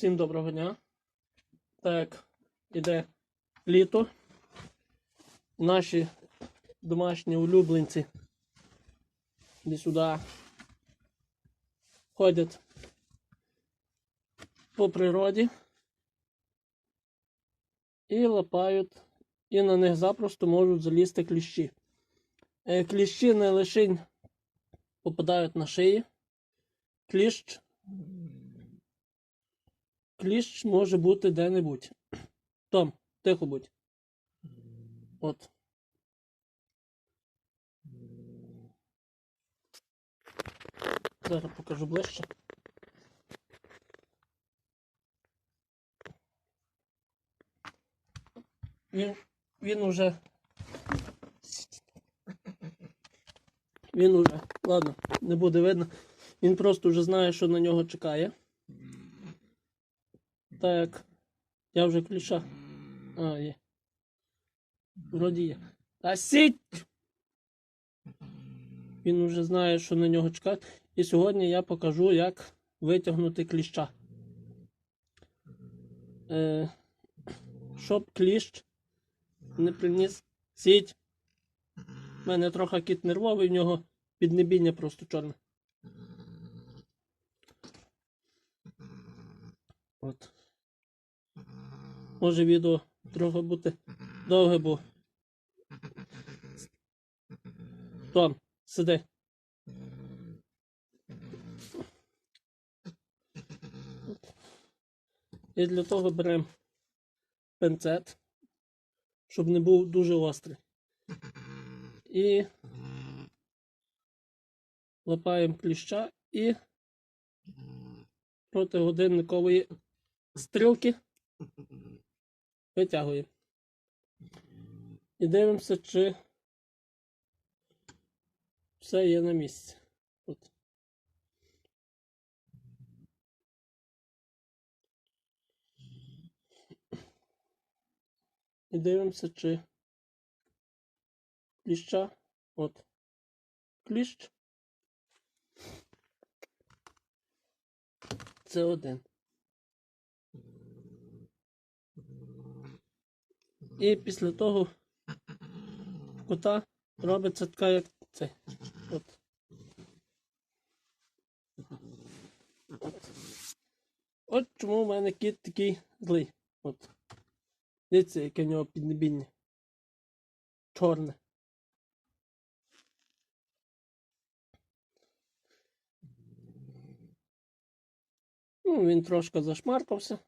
Всім доброго дня. Так, іде літо. Наші домашні улюбленці іди сюди ходять по природі і лапають, і на них запросто можуть залізти кліщі. Е, Кліщі не лише попадають на шиї. Кліщ Кліщ може бути де-небудь. Том, тихо будь. От. Зараз покажу ближче. Він, він уже. Він уже. Ладно, не буде видно. Він просто вже знає, що на нього чекає. Так. Я вже кліша. А, є. Вроді є. Та сіть! Він вже знає, що на нього чекати. І сьогодні я покажу, як витягнути кліща. Е, щоб кліщ не приніс сіть. У мене трохи кіт нервовий, в нього піднебіння просто чорне. От. Може відео трохи бути довге, бо. Том, сиди. І для того беремо пенцет, щоб не був дуже острий. І лапаємо кліща і проти годинникової стрілки витягуємо. І дивимося, чи все є на місці. От. І дивимося, чи кліща. От. Кліщ. Це один. І після того в кота робиться така, як це. От. От чому в мене кіт такий злий. От. Дивіться, яке в нього піднебіння. Чорне. Ну, він трошки зашмаркався.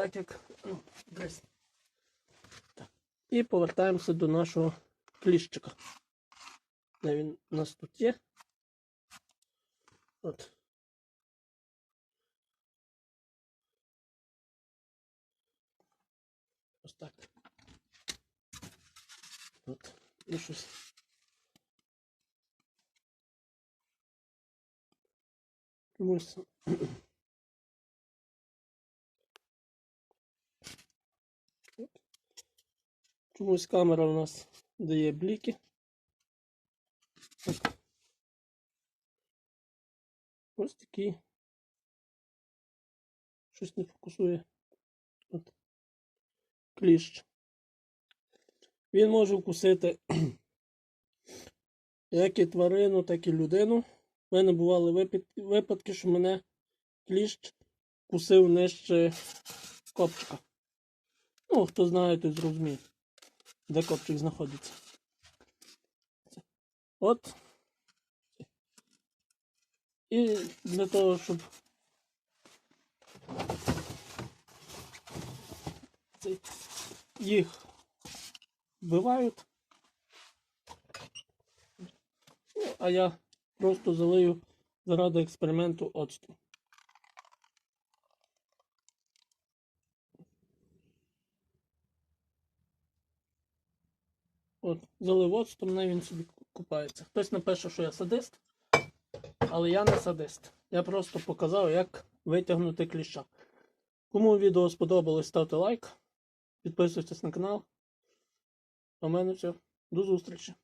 Так як. Ну, десь. Так. І повертаємося до нашого кліщика. Де він у нас тут є. От. Ось так. От. І щось. Чомусь. Чомусь камера у нас дає бліки. Ось такий. Щось не фокусує. От. Кліщ. Він може вкусити як і тварину, так і людину. У мене бували випадки, що мене кліщ кусив нижче копчика. Ну, хто знає, той зрозуміє, де копчик знаходиться. От. І для того, щоб їх вбивають. Ну, а я просто залию заради експерименту оцту. От, залив оцтом, не він собі купається. Хтось напише, що я садист, але я не садист. Я просто показав, як витягнути кліща. Кому відео сподобалось, ставте лайк, підписуйтесь на канал. У мене все. До зустрічі!